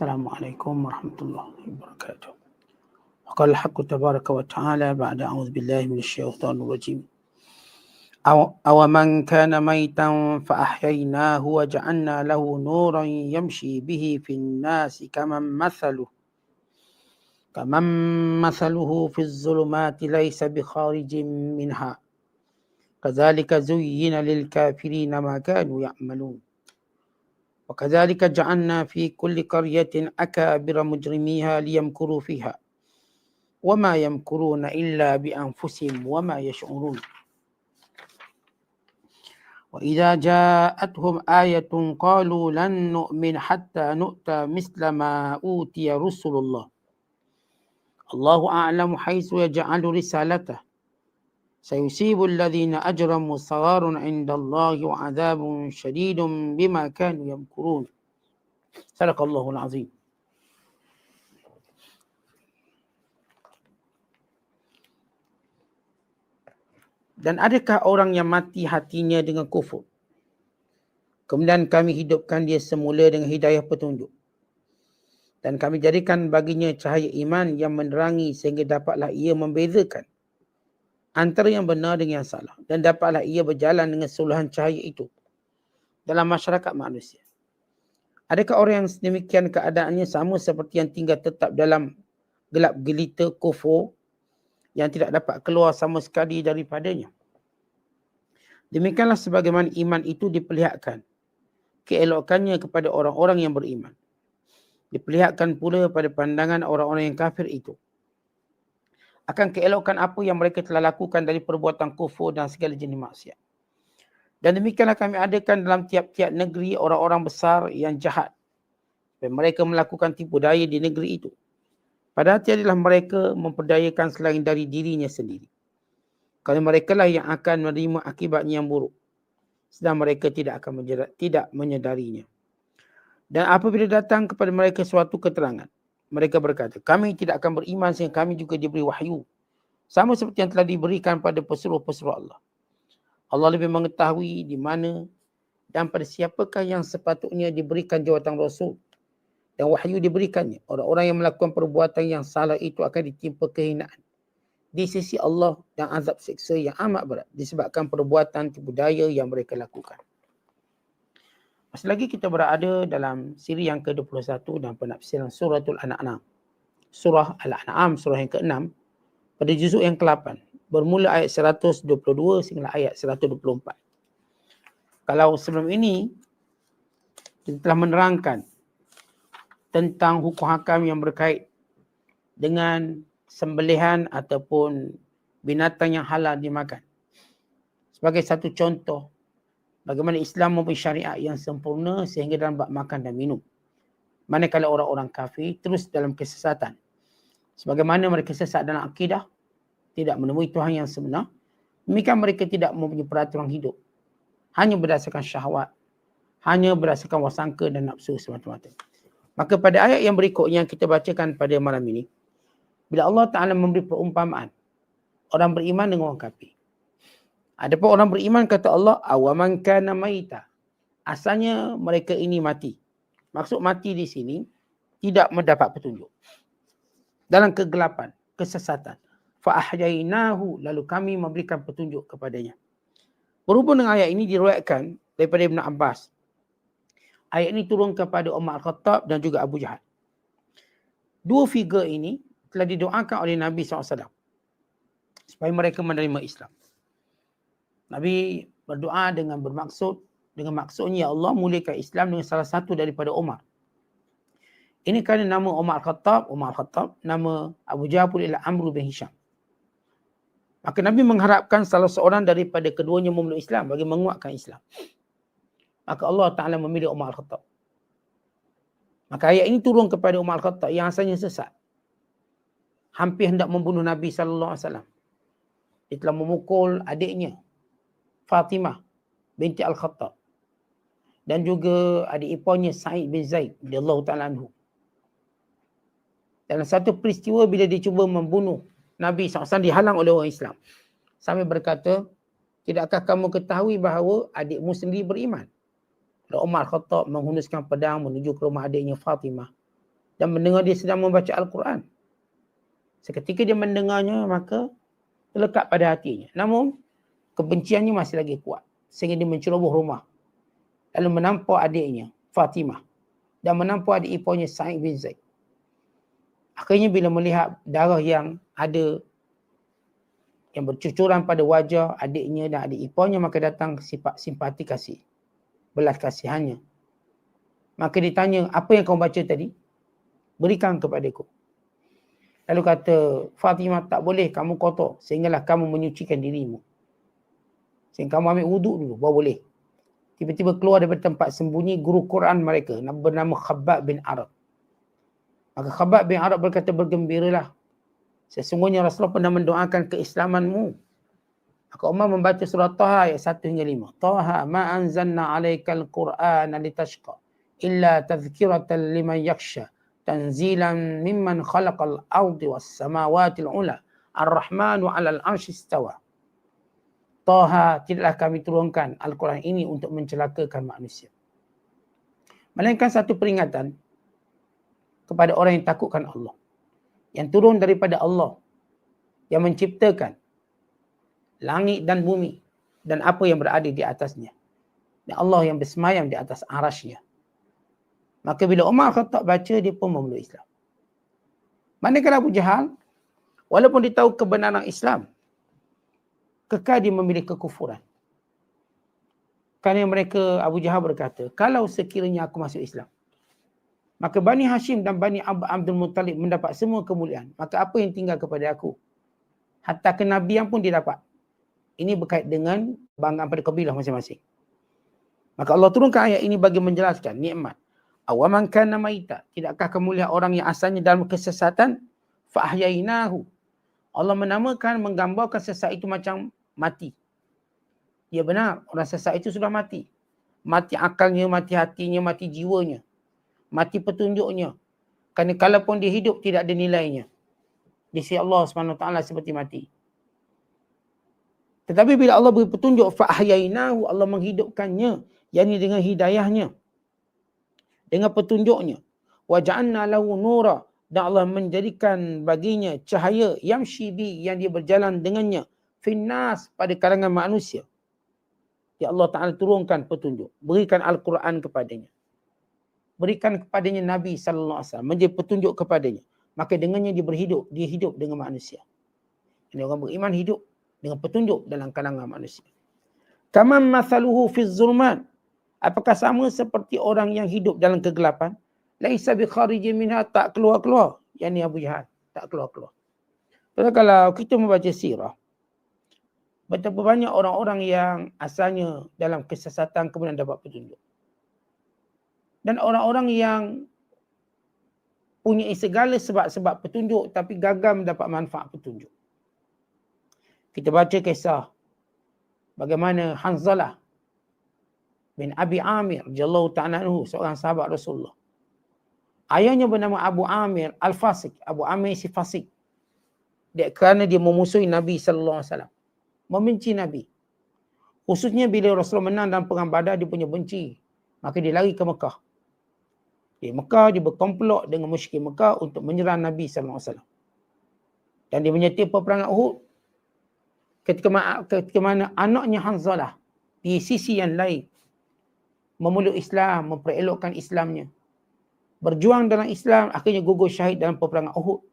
السلام عليكم ورحمة الله وبركاته. وقال الحق تبارك وتعالى بعد أعوذ بالله من الشيطان الرجيم. أو, أو من كان ميتا فأحييناه وجعلنا له نورا يمشي به في الناس كمن مثله كمن مثله في الظلمات ليس بخارج منها. كذلك زين للكافرين ما كانوا يعملون. وكذلك جعلنا في كل قرية أكابر مجرميها ليمكروا فيها. وما يمكرون إلا بأنفسهم وما يشعرون. وإذا جاءتهم آية قالوا لن نؤمن حتى نؤتى مثل ما أوتي رسل الله. الله أعلم حيث يجعل رسالته. سيصيب الذين أجرموا صغار عند الله وعذاب شديد بما كانوا يمكرون صدق الله العظيم Dan adakah orang yang mati hatinya dengan kufur? Kemudian kami hidupkan dia semula dengan hidayah petunjuk. Dan kami jadikan baginya cahaya iman yang menerangi sehingga dapatlah ia membezakan antara yang benar dengan yang salah. Dan dapatlah ia berjalan dengan suluhan cahaya itu dalam masyarakat manusia. Adakah orang yang demikian keadaannya sama seperti yang tinggal tetap dalam gelap gelita kufur yang tidak dapat keluar sama sekali daripadanya. Demikianlah sebagaimana iman itu diperlihatkan keelokannya kepada orang-orang yang beriman. Diperlihatkan pula pada pandangan orang-orang yang kafir itu. Akan keelokan apa yang mereka telah lakukan dari perbuatan kufur dan segala jenis maksiat. Dan demikianlah kami adakan dalam tiap-tiap negeri orang-orang besar yang jahat. Dan mereka melakukan tipu daya di negeri itu. Padahal tiadalah mereka memperdayakan selain dari dirinya sendiri. Kalau mereka lah yang akan menerima akibatnya yang buruk. Sedang mereka tidak akan menjedar, tidak menyedarinya. Dan apabila datang kepada mereka suatu keterangan. Mereka berkata, kami tidak akan beriman sehingga kami juga diberi wahyu. Sama seperti yang telah diberikan pada pesuruh-pesuruh Allah. Allah lebih mengetahui di mana dan pada siapakah yang sepatutnya diberikan jawatan Rasul dan wahyu diberikannya. Orang-orang yang melakukan perbuatan yang salah itu akan ditimpa kehinaan. Di sisi Allah dan azab seksa yang amat berat disebabkan perbuatan tipu daya yang mereka lakukan. Masih lagi kita berada dalam siri yang ke-21 dan penafsiran suratul An'am. Surah Al-An'am, surah yang ke-6 pada juzuk yang ke-8. Bermula ayat 122 sehingga ayat 124. Kalau sebelum ini kita telah menerangkan tentang hukum hakam yang berkait dengan sembelihan ataupun binatang yang halal dimakan. Sebagai satu contoh bagaimana Islam mempunyai syariat yang sempurna sehingga dalam bab makan dan minum. Manakala orang-orang kafir terus dalam kesesatan. Sebagaimana mereka sesat dalam akidah, tidak menemui Tuhan yang sebenar, demikian mereka tidak mempunyai peraturan hidup. Hanya berdasarkan syahwat, hanya berdasarkan wasangka dan nafsu semata-mata. Maka pada ayat yang berikut yang kita bacakan pada malam ini, bila Allah Ta'ala memberi perumpamaan, orang beriman dengan orang kafir. Ada pun orang beriman kata Allah, awaman kana maita. Asalnya mereka ini mati. Maksud mati di sini, tidak mendapat petunjuk. Dalam kegelapan, kesesatan. Fa'ahyainahu, lalu kami memberikan petunjuk kepadanya. Berhubung dengan ayat ini diriwayatkan daripada Ibn Abbas ayat ini turun kepada Umar Khattab dan juga Abu Jahal. Dua figure ini telah didoakan oleh Nabi SAW supaya mereka menerima Islam. Nabi berdoa dengan bermaksud, dengan maksudnya ya Allah muliakan Islam dengan salah satu daripada Umar. Ini kerana nama Umar Khattab, Umar Khattab, nama Abu Jahal ialah Amr bin Hisham. Maka Nabi mengharapkan salah seorang daripada keduanya memeluk Islam bagi menguatkan Islam maka Allah Ta'ala memilih Umar Al-Khattab. Maka ayat ini turun kepada Umar Al-Khattab yang asalnya sesat. Hampir hendak membunuh Nabi Sallallahu Alaihi Wasallam. Dia telah memukul adiknya Fatimah binti Al-Khattab. Dan juga adik iparnya Sa'id bin Zaid. Allah Ta'ala anhu. Dalam satu peristiwa bila dia cuba membunuh Nabi SAW dihalang oleh orang Islam. Sambil berkata, tidakkah kamu ketahui bahawa adikmu sendiri beriman? Dan Umar Khattab menghunuskan pedang menuju ke rumah adiknya Fatimah. dan mendengar dia sedang membaca Al-Quran. Seketika dia mendengarnya maka terlekat pada hatinya. Namun kebenciannya masih lagi kuat sehingga dia menceroboh rumah. Lalu menampar adiknya Fatimah dan menampar adik iparnya Sa'id bin Zaid. Akhirnya bila melihat darah yang ada yang bercucuran pada wajah adiknya dan adik iparnya maka datang sifat simpati kasih. Belas kasihannya. Maka ditanya, apa yang kau baca tadi? Berikan kepadaku. Lalu kata Fatimah, tak boleh kamu kotor sehinggalah kamu menyucikan dirimu. Sehingga kamu ambil wuduk dulu, baru boleh. Tiba-tiba keluar daripada tempat sembunyi guru Quran mereka bernama Khabbab bin Arab. Maka Khabbab bin Arab berkata bergembiralah. Sesungguhnya Rasulullah pernah mendoakan keislamanmu. Maka Umar membaca surah Taha ayat 1 hingga 5. Taha ma anzalna alaikal Quran litashqa illa tazkiratan liman yaksha tanzilan mimman khalaqal ardi was samawati ula ar-rahmanu 'alal 'arsy istawa Taha tidaklah kami turunkan Al-Quran ini untuk mencelakakan manusia. Melainkan satu peringatan kepada orang yang takutkan Allah. Yang turun daripada Allah. Yang menciptakan langit dan bumi dan apa yang berada di atasnya. Dan Allah yang bersemayam di atas arasnya. Maka bila Umar Khattab baca, dia pun memeluk Islam. Manakala Abu Jahal, walaupun dia tahu kebenaran Islam, kekal dia memilih kekufuran. Kerana mereka, Abu Jahal berkata, kalau sekiranya aku masuk Islam, maka Bani Hashim dan Bani Abdul Muttalib mendapat semua kemuliaan. Maka apa yang tinggal kepada aku? Hatta kenabian pun dia dapat. Ini berkait dengan banggaan pada kabilah masing-masing. Maka Allah turunkan ayat ini bagi menjelaskan nikmat awaman kana maita tidakkah kamu lihat orang yang asalnya dalam kesesatan fa ahyainahu Allah menamakan menggambarkan sesat itu macam mati. Ya benar orang sesat itu sudah mati. Mati akalnya mati hatinya mati jiwanya mati petunjuknya. Kerana kalaupun dia hidup tidak ada nilainya. Di sisi Allah taala seperti mati. Tetapi bila Allah beri petunjuk fa ahyainahu Allah menghidupkannya yakni dengan hidayahnya dengan petunjuknya. Wa ja'alna lahu nura dan Allah menjadikan baginya cahaya yang syibi yang dia berjalan dengannya finnas pada kalangan manusia ya Allah Taala turunkan petunjuk berikan al-Quran kepadanya berikan kepadanya Nabi sallallahu alaihi wasallam menjadi petunjuk kepadanya maka dengannya dia berhidup dia hidup dengan manusia ini orang beriman hidup dengan petunjuk dalam kalangan manusia kama mathaluhu fi zulmat Apakah sama seperti orang yang hidup dalam kegelapan? Laisa bi kharijin minha tak keluar-keluar. Yang ni Abu Jahal. Tak keluar-keluar. Kalau kita membaca sirah, betapa banyak orang-orang yang asalnya dalam kesesatan kemudian dapat petunjuk. Dan orang-orang yang punya segala sebab-sebab petunjuk tapi gagal mendapat manfaat petunjuk. Kita baca kisah bagaimana Hanzalah bin Abi Amir radhiyallahu ta'ala seorang sahabat Rasulullah. Ayahnya bernama Abu Amir Al-Fasik. Abu Amir si Fasik. Dia kerana dia memusuhi Nabi sallallahu alaihi wasallam. Membenci Nabi. Khususnya bila Rasulullah menang dalam perang Badar dia punya benci. Maka dia lari ke Mekah. Di Mekah dia berkomplot dengan musyrik Mekah untuk menyerang Nabi sallallahu alaihi wasallam. Dan dia menyertai peperangan Uhud. Ketika, ketika mana anaknya Hanzalah di sisi yang lain memeluk Islam, memperelokkan Islamnya. Berjuang dalam Islam, akhirnya gugur syahid dalam peperangan Uhud.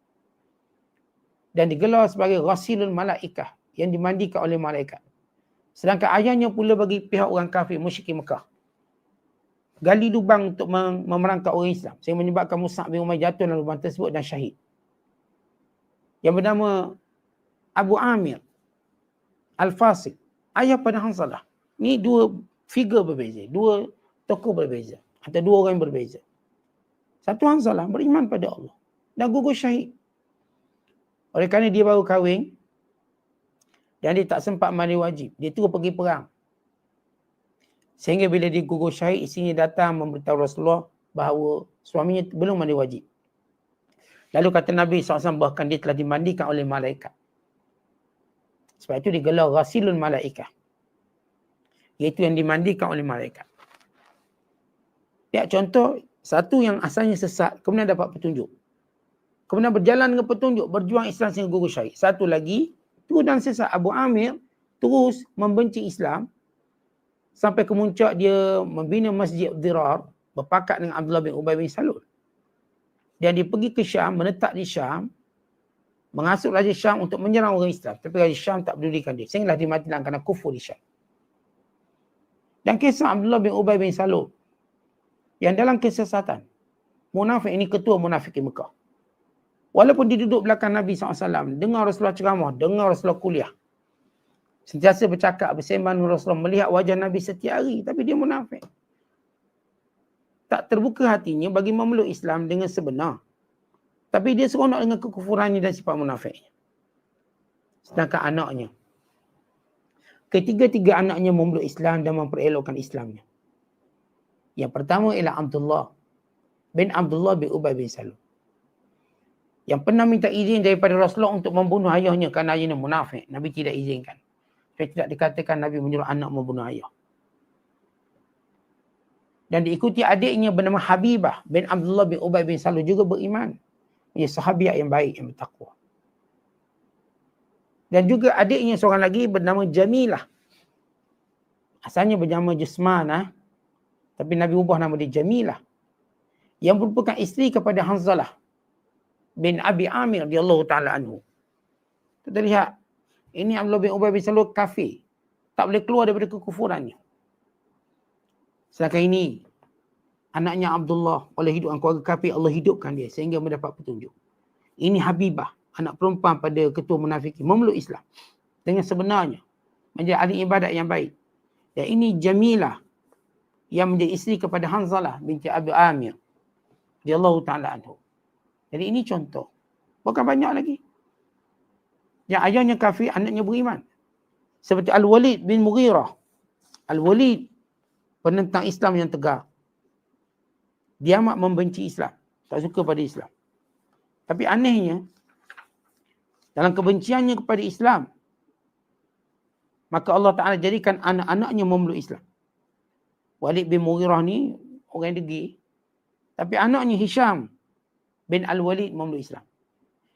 Dan digelar sebagai Rasilul Malaikah yang dimandikan oleh malaikat. Sedangkan ayahnya pula bagi pihak orang kafir musyrik Mekah. Gali lubang untuk memerangkap orang Islam. Sehingga menyebabkan Mus'ab bin Umar jatuh dalam lubang tersebut dan syahid. Yang bernama Abu Amir Al-Fasik. Ayah pada Hansalah. Ini dua figure berbeza. Dua tokoh berbeza. Atau dua orang berbeza. Satu orang salah beriman pada Allah. Dan gugur syahid. Oleh kerana dia baru kahwin. Dan dia tak sempat mandi wajib. Dia terus pergi perang. Sehingga bila dia gugur syahid, isinya datang memberitahu Rasulullah bahawa suaminya belum mandi wajib. Lalu kata Nabi SAW bahkan dia telah dimandikan oleh malaikat. Sebab itu digelar Rasilun Malaikah. Iaitu yang dimandikan oleh malaikat. Ya contoh Satu yang asalnya sesat, kemudian dapat petunjuk. Kemudian berjalan dengan petunjuk, berjuang Islam sehingga gugur syahid. Satu lagi, tu dan sesat Abu Amir terus membenci Islam sampai ke muncak dia membina Masjid Dirar berpakat dengan Abdullah bin Ubay bin Salul. Dan dia pergi ke Syam, menetap di Syam, mengasuh Raja Syam untuk menyerang orang Islam. Tapi Raja Syam tak pedulikan dia. Sehinggalah dia mati dalam kerana kufur di Syam. Dan kisah Abdullah bin Ubay bin Salul yang dalam kesesatan. Munafik ini ketua munafik di Mekah. Walaupun dia duduk belakang Nabi SAW, dengar Rasulullah ceramah, dengar Rasulullah kuliah. Sentiasa bercakap, bersembang Rasulullah, melihat wajah Nabi setiap hari. Tapi dia munafik. Tak terbuka hatinya bagi memeluk Islam dengan sebenar. Tapi dia seronok dengan kekufurannya dan sifat munafiknya. Sedangkan anaknya. Ketiga-tiga anaknya memeluk Islam dan memperelokkan Islamnya. Yang pertama ialah Abdullah bin Abdullah bin Ubay bin Salul. Yang pernah minta izin daripada Rasulullah untuk membunuh ayahnya kerana ayahnya munafik. Nabi tidak izinkan. Supaya tidak dikatakan Nabi menyuruh anak membunuh ayah. Dan diikuti adiknya bernama Habibah bin Abdullah bin Ubay bin Salul juga beriman. Ia sahabiat yang baik, yang bertakwa. Dan juga adiknya seorang lagi bernama Jamilah. Asalnya bernama Jusmanah. Tapi Nabi ubah nama dia Jamilah. Yang merupakan isteri kepada Hanzalah bin Abi Amir radhiyallahu taala anhu. Kita lihat ini Abdullah bin Ubay bin Salul kafir. Tak boleh keluar daripada kekufurannya. Sedangkan ini anaknya Abdullah oleh hidup keluarga kafir Allah hidupkan dia sehingga mendapat petunjuk. Ini Habibah, anak perempuan pada ketua munafik memeluk Islam dengan sebenarnya menjadi ahli ibadat yang baik. Dan ini Jamilah yang menjadi isteri kepada Hanzalah binti Abu Amir. Radiyallahu ta'ala anhu. Jadi ini contoh. Bukan banyak lagi. Yang ayahnya kafir, anaknya beriman. Seperti Al-Walid bin Mughirah. Al-Walid penentang Islam yang tegar. Dia amat membenci Islam. Tak suka pada Islam. Tapi anehnya, dalam kebenciannya kepada Islam, maka Allah Ta'ala jadikan anak-anaknya memeluk Islam. Walid bin Mughirah ni orang yang degil. Tapi anaknya Hisham bin Al-Walid memeluk Islam.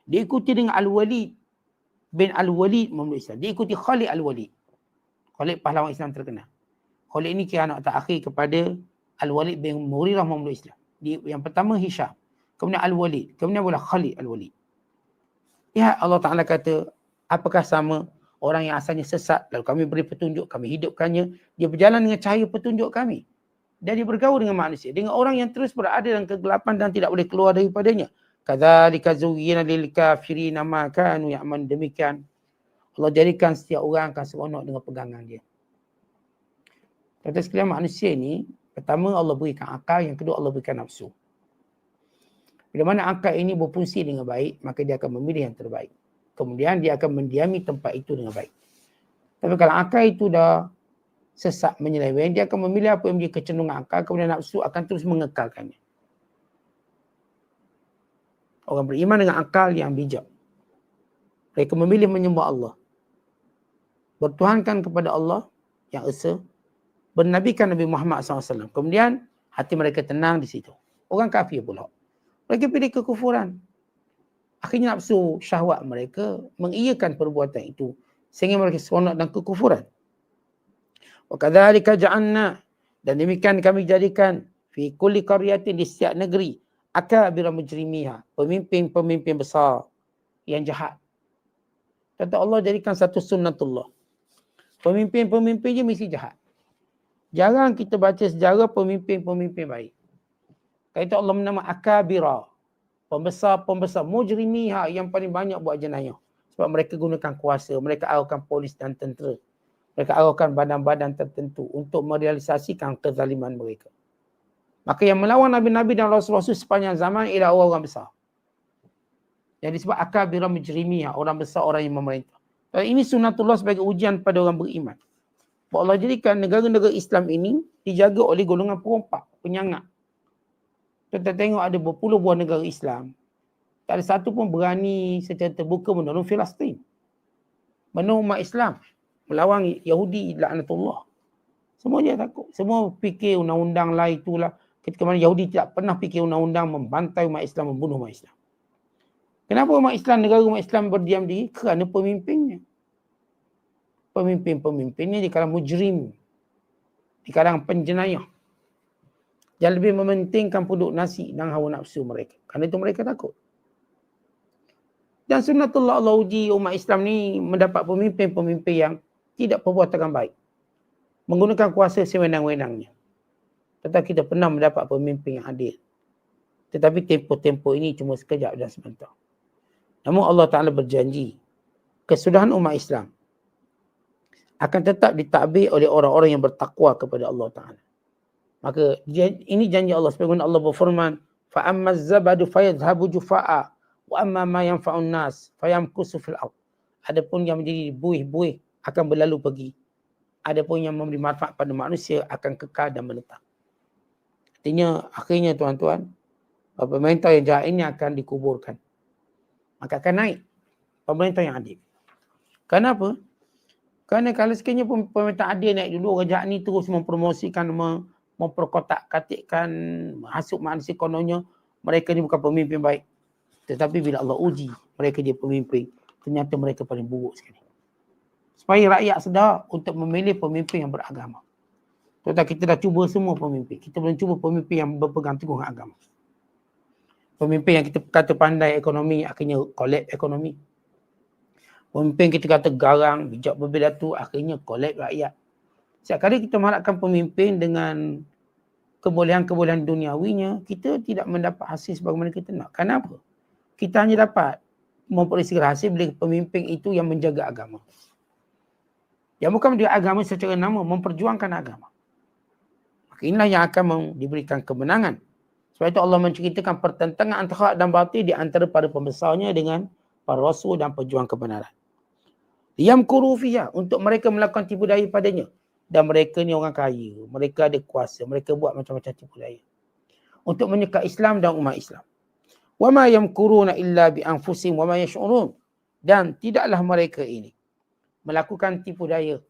Diikuti dengan Al-Walid bin Al-Walid memeluk Islam. Diikuti Khalid Al-Walid. Khalid pahlawan Islam terkenal. Khalid ini kira anak terakhir kepada Al-Walid bin Mughirah memeluk Islam. Di, yang pertama Hisham. Kemudian Al-Walid. Kemudian pula Khalid Al-Walid. Ya Allah Ta'ala kata, apakah sama orang yang asalnya sesat lalu kami beri petunjuk kami hidupkannya dia berjalan dengan cahaya petunjuk kami dan dia bergaul dengan manusia. Dengan orang yang terus berada dalam kegelapan dan tidak boleh keluar daripadanya. Kadzalika zuyyina lil kafirin ma kanu ya'man demikian. Allah jadikan setiap orang akan seronok dengan pegangan dia. Kata sekalian manusia ini pertama Allah berikan akal yang kedua Allah berikan nafsu. Bila mana akal ini berfungsi dengan baik maka dia akan memilih yang terbaik. Kemudian dia akan mendiami tempat itu dengan baik. Tapi kalau akal itu dah sesat menyeleweng, dia akan memilih apa yang menjadi kecenderungan akal, kemudian nafsu akan terus mengekalkannya. Orang beriman dengan akal yang bijak. Mereka memilih menyembah Allah. Bertuhankan kepada Allah yang esa. Bernabikan Nabi Muhammad SAW. Kemudian hati mereka tenang di situ. Orang kafir pula. Mereka pilih kekufuran akhirnya nafsu syahwat mereka mengiyakan perbuatan itu sehingga mereka seronok dan kekufuran. Wa kadzalika ja'alna dan demikian kami jadikan fi kulli qaryatin di setiap negeri akabir mujrimiha pemimpin-pemimpin besar yang jahat. Kata Allah jadikan satu sunnatullah. Pemimpin-pemimpin je mesti jahat. Jarang kita baca sejarah pemimpin-pemimpin baik. Kata Allah menama akabira pembesar-pembesar mujrimiha yang paling banyak buat jenayah. Sebab mereka gunakan kuasa, mereka arahkan polis dan tentera. Mereka arahkan badan-badan tertentu untuk merealisasikan kezaliman mereka. Maka yang melawan Nabi-Nabi dan Rasul-Rasul sepanjang zaman ialah orang-orang besar. Yang disebut akabira mujrimiha, orang besar, orang yang memerintah. Dan ini sunatullah sebagai ujian pada orang beriman. Bahawa Allah jadikan negara-negara Islam ini dijaga oleh golongan perompak, penyangat. Kita tengok ada berpuluh buah negara Islam. Tak ada satu pun berani secara terbuka menolong Filastin. Menolong umat Islam. Melawan Yahudi, laknatullah. Semua dia takut. Semua fikir undang-undang lah itulah. Ketika mana Yahudi tidak pernah fikir undang-undang membantai umat Islam, membunuh umat Islam. Kenapa umat Islam, negara umat Islam berdiam diri? Kerana pemimpinnya. Pemimpin-pemimpinnya di kalangan mujrim. Di kalangan penjenayah. Yang lebih mementingkan puduk nasi dan hawa nafsu mereka. Kerana itu mereka takut. Dan sunnatullah Allah uji umat Islam ni mendapat pemimpin-pemimpin yang tidak perbuatan yang baik. Menggunakan kuasa sewenang-wenangnya. Tetapi kita pernah mendapat pemimpin yang adil. Tetapi tempoh-tempoh ini cuma sekejap dan sebentar. Namun Allah Ta'ala berjanji, kesudahan umat Islam akan tetap ditakbir oleh orang-orang yang bertakwa kepada Allah Ta'ala. Maka ini janji Allah sebagai guna Allah berfirman, فَأَمَّا الزَّبَدُ فَيَذْهَبُ جُفَاءَ وَأَمَّا مَا يَنْفَعُ النَّاسِ فَيَمْكُسُ فِي الْأَرْضِ Adapun yang menjadi buih-buih akan berlalu pergi. Adapun yang memberi manfaat pada manusia akan kekal dan menetap. Artinya akhirnya tuan-tuan pemerintah yang jahat ini akan dikuburkan. Maka akan naik pemerintah yang adil. Kenapa? Kerana kalau sekiranya pemerintah adil naik dulu orang jahat ni terus mempromosikan memperkotak-katikkan hasut manusia kononnya mereka ni bukan pemimpin baik. Tetapi bila Allah uji mereka dia pemimpin, ternyata mereka paling buruk sekali. Supaya rakyat sedar untuk memilih pemimpin yang beragama. Tuan kita dah cuba semua pemimpin. Kita belum cuba pemimpin yang berpegang teguh dengan agama. Pemimpin yang kita kata pandai ekonomi, akhirnya kolab ekonomi. Pemimpin kita kata garang, bijak berbeda tu, akhirnya kolab rakyat. Setiap kali kita mengharapkan pemimpin dengan kebolehan-kebolehan duniawinya, kita tidak mendapat hasil sebagaimana kita nak. Kenapa? kita hanya dapat memperoleh hasil bila pemimpin itu yang menjaga agama. Yang bukan menjaga agama secara nama, memperjuangkan agama. Maka inilah yang akan diberikan kemenangan. Sebab itu Allah menceritakan pertentangan antara hak dan batil di antara para pembesarnya dengan para rasul dan pejuang kebenaran. Yang kurufiyah untuk mereka melakukan tipu daya padanya. Dan mereka ni orang kaya. Mereka ada kuasa. Mereka buat macam-macam tipu daya. Untuk menyekat Islam dan umat Islam. Wama yamkuruna illa bi anfusihim wama yash'urun. Dan tidaklah mereka ini melakukan tipu daya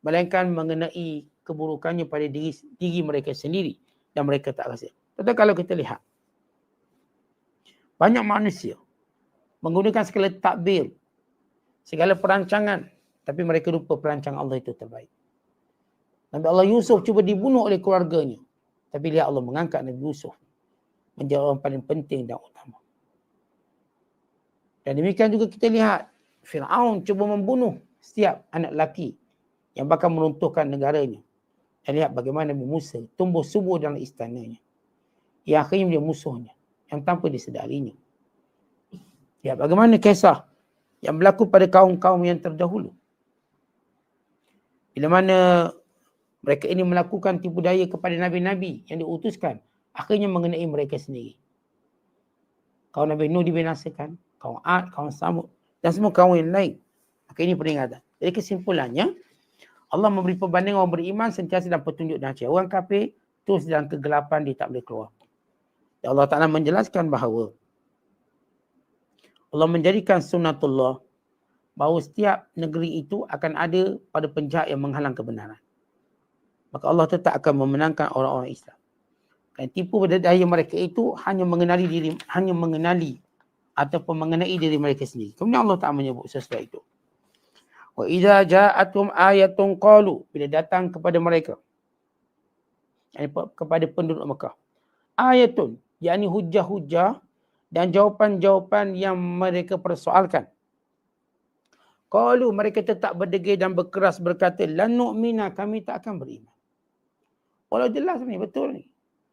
melainkan mengenai keburukannya pada diri, diri mereka sendiri dan mereka tak rasa. Tetapi kalau kita lihat banyak manusia menggunakan segala takbir, segala perancangan tapi mereka lupa perancangan Allah itu terbaik. Nabi Allah Yusuf cuba dibunuh oleh keluarganya. Tapi lihat Allah mengangkat Nabi Yusuf menjadi orang paling penting dan utama. Dan demikian juga kita lihat Fir'aun cuba membunuh setiap anak lelaki yang bakal meruntuhkan negaranya. Dan lihat bagaimana Nabi Musa tumbuh subur dalam istananya. Yang akhirnya dia musuhnya. Yang tanpa disedarinya. Ya, bagaimana kisah yang berlaku pada kaum-kaum yang terdahulu. Bila mana mereka ini melakukan tipu daya kepada Nabi-Nabi yang diutuskan akhirnya mengenai mereka sendiri. Kaum Nabi Nuh dibinasakan, kaum Ad, kaum Samud dan semua kaum yang lain. Maka ini peringatan. Jadi kesimpulannya, Allah memberi perbandingan orang beriman sentiasa dalam petunjuk dan cahaya. Orang kafir terus dalam kegelapan dia tak boleh keluar. Dan Allah Ta'ala menjelaskan bahawa Allah menjadikan sunnatullah bahawa setiap negeri itu akan ada pada penjahat yang menghalang kebenaran. Maka Allah tetap akan memenangkan orang-orang Islam. Dan tipu pada daya mereka itu hanya mengenali diri hanya mengenali ataupun mengenai diri mereka sendiri. Kemudian Allah Taala menyebut sesuatu itu. Wa idza ja'atum ayatun qalu bila datang kepada mereka kepada penduduk Mekah. Ayatun yakni hujah-hujah dan jawapan-jawapan yang mereka persoalkan. Qalu mereka tetap berdegil dan berkeras berkata lan nu'mina kami tak akan beriman. Walau jelas ni betul ni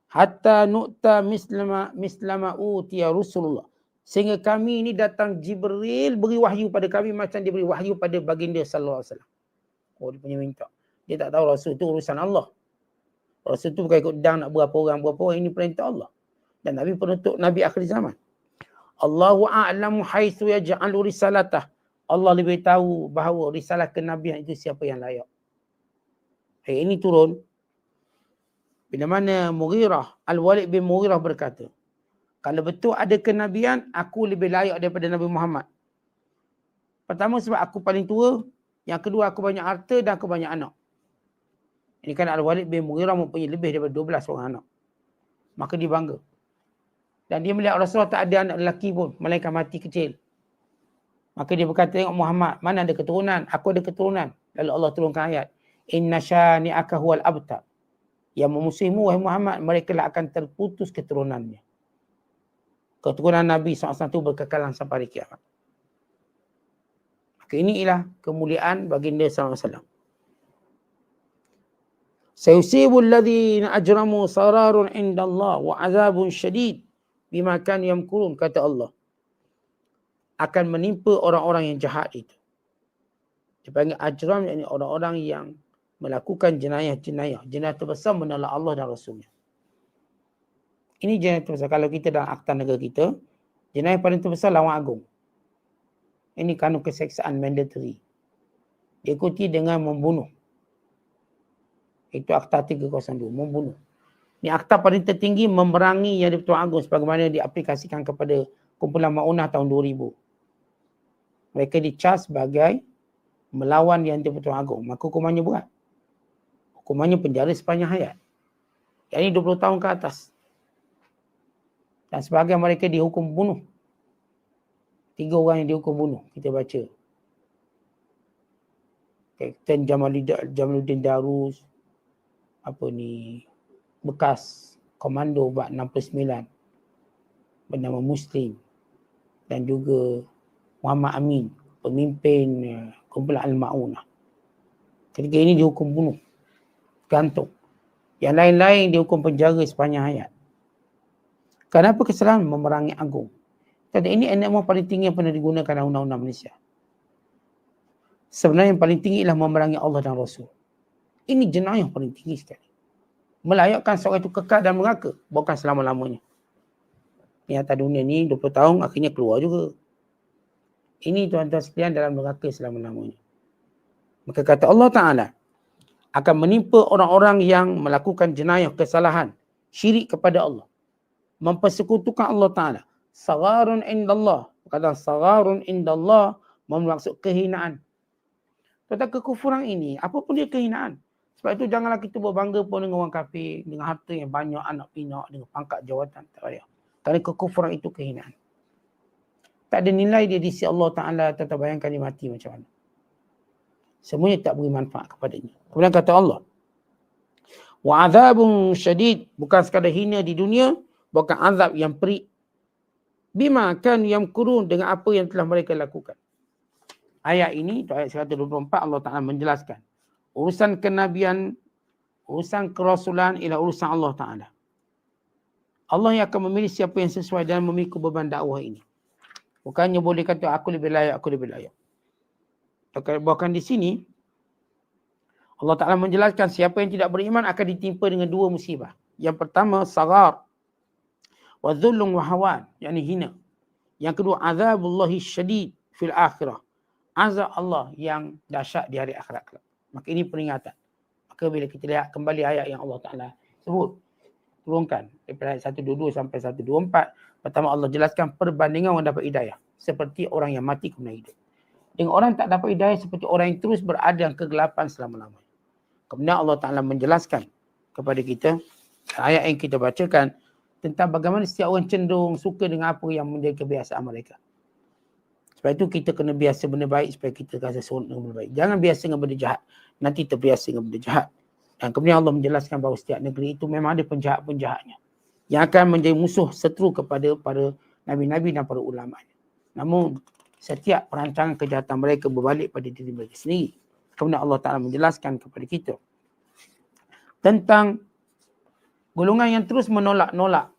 hatta nu'ta mislama mislama utiya Rasulullah. Sehingga kami ini datang Jibril beri wahyu pada kami macam dia beri wahyu pada baginda sallallahu alaihi wasallam. Oh dia punya minta. Dia tak tahu Rasul itu urusan Allah. Rasul itu bukan ikut dang nak berapa orang berapa orang ini perintah Allah. Dan Nabi penutup Nabi akhir zaman. Allahu a'lamu haitsu yaj'alu risalatah. Allah lebih tahu bahawa risalah kenabian itu siapa yang layak. Ayat ini turun bila mana Mughirah, Al-Walid bin Mughirah berkata, kalau betul ada kenabian, aku lebih layak daripada Nabi Muhammad. Pertama sebab aku paling tua, yang kedua aku banyak harta dan aku banyak anak. Ini kan Al-Walid bin Mughirah mempunyai lebih daripada 12 orang anak. Maka dia bangga. Dan dia melihat Rasulullah tak ada anak lelaki pun. Malaikat mati kecil. Maka dia berkata, tengok Muhammad, mana ada keturunan? Aku ada keturunan. Lalu Allah turunkan ayat. Inna syani'aka huwal abta. Yang memusuhimu, wahai Muhammad, mereka lah akan terputus keturunannya. Keturunan Nabi SAW itu berkekalan sampai hari kiamat. Maka inilah kemuliaan baginda SAW. Sayusibu alladhina ajramu sararun inda Allah wa azabun syadid bima kan yamkurun kata Allah akan menimpa orang-orang yang jahat itu. Dipanggil ajram yakni orang-orang yang melakukan jenayah-jenayah. Jenayah terbesar menolak Allah dan Rasulnya. Ini jenayah terbesar. Kalau kita dalam akta negara kita, jenayah paling terbesar lawan agung. Ini kanun keseksaan mandatory. Diikuti dengan membunuh. Itu akta 302, membunuh. Ini akta paling tertinggi memerangi yang di-Pertuan Agong sebagaimana diaplikasikan kepada kumpulan Ma'unah tahun 2000. Mereka dicas sebagai melawan yang di-Pertuan Agong. Maka hukumannya berat. Hukumannya penjara sepanjang hayat. Yang ini 20 tahun ke atas. Dan sebagian mereka dihukum bunuh. Tiga orang yang dihukum bunuh. Kita baca. Kapten Jamaluddin Darus, apa ni bekas komando Bak 69 bernama Muslim dan juga Muhammad Amin pemimpin uh, kumpulan Al-Ma'unah. Ketika ini dihukum bunuh. Gantung. Yang lain-lain dihukum penjara sepanjang hayat. Kenapa kesalahan memerangi agung? Jadi ini enakma paling tinggi yang pernah digunakan dalam undang-undang Malaysia. Sebenarnya yang paling tinggi ialah memerangi Allah dan Rasul. Ini jenayah yang paling tinggi sekali. Melayakkan seorang itu kekal dan meraka. Bukan selama-lamanya. Yang atas dunia ni 20 tahun akhirnya keluar juga. Ini tuan-tuan sekalian dalam neraka selama-lamanya. Maka kata Allah Ta'ala akan menimpa orang-orang yang melakukan jenayah kesalahan syirik kepada Allah. Mempersekutukan Allah Ta'ala. Sagarun indallah. Kata sagarun indallah bermaksud kehinaan. Tentang kekufuran ini, apa pun dia kehinaan. Sebab itu janganlah kita berbangga pun dengan orang kafir, dengan harta yang banyak, anak pinak, dengan pangkat jawatan. Tak payah. Kerana kekufuran itu kehinaan. Tak ada nilai dia di sisi Allah Ta'ala tetap bayangkan dia mati macam mana. Semuanya tak beri manfaat kepadanya. Kemudian kata Allah. Wa azabun syadid. Bukan sekadar hina di dunia. Bukan azab yang perik. Bima kan yang kurun dengan apa yang telah mereka lakukan. Ayat ini, ayat 124 Allah Ta'ala menjelaskan urusan kenabian, urusan kerasulan ialah urusan Allah Ta'ala. Allah yang akan memilih siapa yang sesuai dan memikul beban dakwah ini. Bukannya boleh kata aku lebih layak, aku lebih layak. Bahkan di sini, Allah Ta'ala menjelaskan siapa yang tidak beriman akan ditimpa dengan dua musibah. Yang pertama, sagar. Wa dhullun wa hawan. Yang ini hina. Yang kedua, azabullahi syadid fil akhirah. Azab Allah yang dahsyat di hari akhirat. Maka ini peringatan. Maka bila kita lihat kembali ayat yang Allah Ta'ala sebut. Turunkan daripada ayat 122 sampai 124. Pertama Allah jelaskan perbandingan orang dapat hidayah. Seperti orang yang mati kemudian hidup. Dengan orang tak dapat hidayah seperti orang yang terus berada dalam kegelapan selama-lamanya. Kemudian Allah Ta'ala menjelaskan kepada kita ayat yang kita bacakan tentang bagaimana setiap orang cenderung suka dengan apa yang menjadi kebiasaan mereka. Sebab itu kita kena biasa benda baik supaya kita rasa seronok dengan benda baik. Jangan biasa dengan benda jahat. Nanti terbiasa dengan benda jahat. Dan kemudian Allah menjelaskan bahawa setiap negeri itu memang ada penjahat-penjahatnya. Yang akan menjadi musuh seteru kepada para Nabi-Nabi dan para ulama. Namun setiap perancangan kejahatan mereka berbalik pada diri mereka sendiri. Kemudian Allah Ta'ala menjelaskan kepada kita. Tentang golongan yang terus menolak-nolak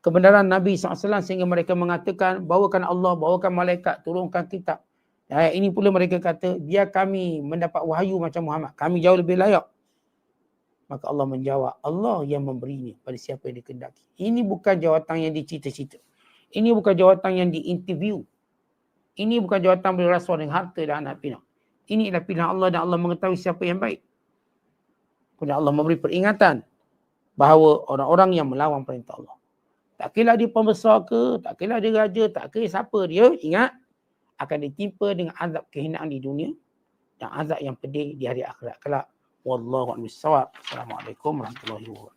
kebenaran Nabi SAW sehingga mereka mengatakan bawakan Allah, bawakan malaikat, turunkan kitab. Ayat ini pula mereka kata, biar kami mendapat wahyu macam Muhammad. Kami jauh lebih layak. Maka Allah menjawab, Allah yang memberinya pada siapa yang dikendaki. Ini bukan jawatan yang dicita-cita. Ini bukan jawatan yang diinterview. Ini bukan jawatan boleh rasuah dengan harta dan anak pinak. Ini adalah pilihan Allah dan Allah mengetahui siapa yang baik. Kemudian Allah memberi peringatan bahawa orang-orang yang melawan perintah Allah. Tak kira dia pembesar ke, tak kira dia raja, tak kira siapa dia, ingat akan ditimpa dengan azab kehinaan di dunia dan azab yang pedih di hari akhirat kelak. Wallahu a'lam bishawab. Assalamualaikum warahmatullahi wabarakatuh.